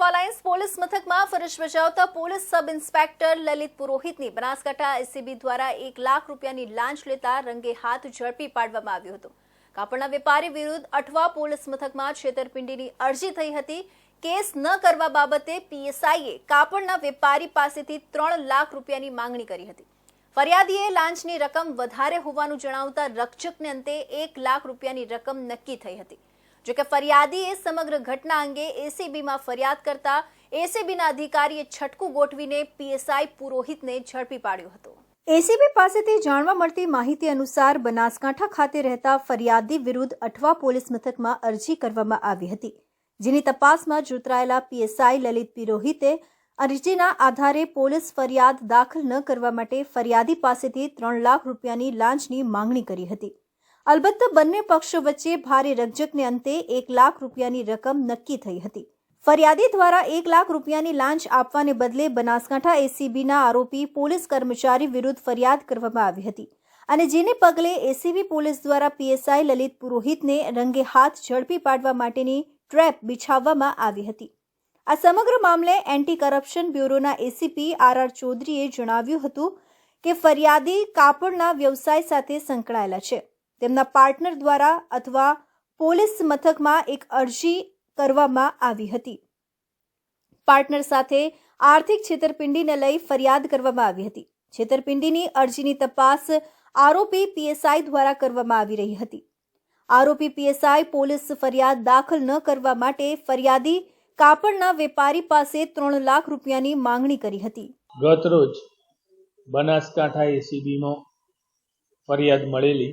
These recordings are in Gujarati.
લાઇન્સ પોલીસ મથકમાં ફરજ બજાવતા પોલીસ સબ ઇન્સ્પેક્ટર લલિત પુરોહિતની બનાસકાંઠા એસીબી દ્વારા એક લાખ રૂપિયાની લાંચ લેતા રંગે હાથ ઝડપી પાડવામાં આવ્યો હતો. કાપડના વેપારી વિરુદ્ધ અઠવા પોલીસ મથકમાં છેતરપિંડીની અરજી થઈ હતી. કેસ ન કરવા બાબતે પીએસઆઈએ કાપડના વેપારી પાસેથી ત્રણ લાખ રૂપિયાની માંગણી કરી હતી. ફરિયાદીએ લાંચની રકમ વધારે હોવાનું જણાવતા રક્ષકને અંતે એક લાખ રૂપિયાની રકમ નક્કી થઈ હતી. જોકે ફરિયાદીએ સમગ્ર ઘટના અંગે એસીબીમાં ફરિયાદ કરતા એસીબીના અધિકારીએ છટકું ગોઠવીને પીએસઆઈ પુરોહિતને ઝડપી પાડ્યો હતો. એસીબી પાસેથી જાણવા મળતી માહિતી અનુસાર બનાસકાંઠા ખાતે રહેતા ફરિયાદી વિરુદ્ધ અઠવા પોલીસ મથકમાં અરજી કરવામાં આવી હતી, જેની તપાસમાં જોતરાયેલા પીએસઆઈ લલિત પિરોહિતે અરજીના આધારે પોલીસ ફરિયાદ દાખલ ન કરવા માટે ફરિયાદી પાસેથી ત્રણ લાખ રૂપિયાની લાંચની માંગણી કરી હતી. અલબત્ત બંને પક્ષો વચ્ચે ભારે રકજકને અંતે એક લાખ રૂપિયાની રકમ નક્કી થઈ હતી. ફરિયાદી દ્વારા એક લાખ રૂપિયાની લાંચ આપવાને બદલે બનાસકાંઠા એસીબીના આરોપી પોલીસ કર્મચારી વિરુદ્ધ ફરિયાદ કરવામાં આવી હતી અને જેને પગલે એસીબી પોલીસ દ્વારા પીએસઆઈ લલિત પુરોહિતને રંગે હાથ ઝડપી પાડવા માટેની ટ્રેપ બિછાવવામાં આવી હતી. આ સમગ્ર મામલે એન્ટી કરપ્શન બ્યુરોના એસીપી આર આર ચૌધરીએ જણાવ્યું હતું કે ફરિયાદી કાપડના વ્યવસાય સાથે સંકળાયેલા છે. તેમના પાર્ટનર દ્વારા અથવા પોલીસ મથકમાં એક અરજી કરવામાં આવી હતી. પાર્ટનર સાથે આર્થિક છેતરપિંડીને લઈ ફરિયાદ કરવામાં આવી હતી. છેતરપિંડીની અરજીની તપાસ આરોપી પીએસઆઈ દ્વારા કરવામાં આવી રહી હતી. આરોપી પીએસઆઈ પોલીસ ફરિયાદ દાખલ ન કરવા માટે ફરિયાદી કાપડના વેપારી પાસે ત્રણ લાખ રૂપિયાની માંગણી કરી હતી. ગત રોજ બનાસકાંઠા એસીબીમાં ફરિયાદ મળેલી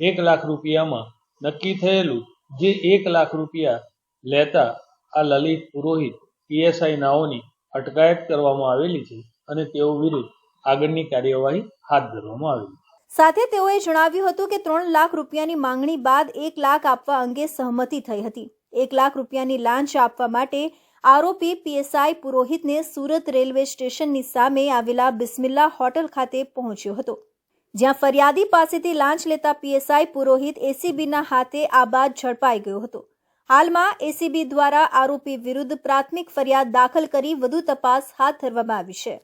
એક લાખ રૂપિયામાં નક્કી થયેલું જે એક લાખ રૂપિયા લેતા આ લલિત પુરોહિત પીએસઆઈ નાઓની અટકાયત કરવામાં આવેલી છે અને તેઓ વિરુદ્ધ આગળની કાર્યવાહી હાથ ધરવામાં આવી સાથે તેઓએ જણાવ્યું હતું કે ત્રણ લાખ રૂપિયાની માંગણી બાદ એક લાખ આપવા અંગે સહમતિ થઈ હતી. એક લાખ રૂપિયાની લાંચ આપવા માટે આરોપી પીએસઆઈ પુરોહિતને સુરત રેલવે સ્ટેશનની સામે આવેલા બિસ્મિલ્લા હોટલ ખાતે પહોંચ્યો હતો. જ્યાં ફરિયાદી પાસેથી લાંચ લેતા પીએસઆઈ પુરોહિત એસીબીના હાથે આ બાદ ઝડપાઈ ગયો હતો. હાલમાં એસીબી દ્વારા આરોપી વિરુદ્ધ પ્રાથમિક ફરિયાદ દાખલ કરી વધુ તપાસ હાથ ધરવામાં આવી છે.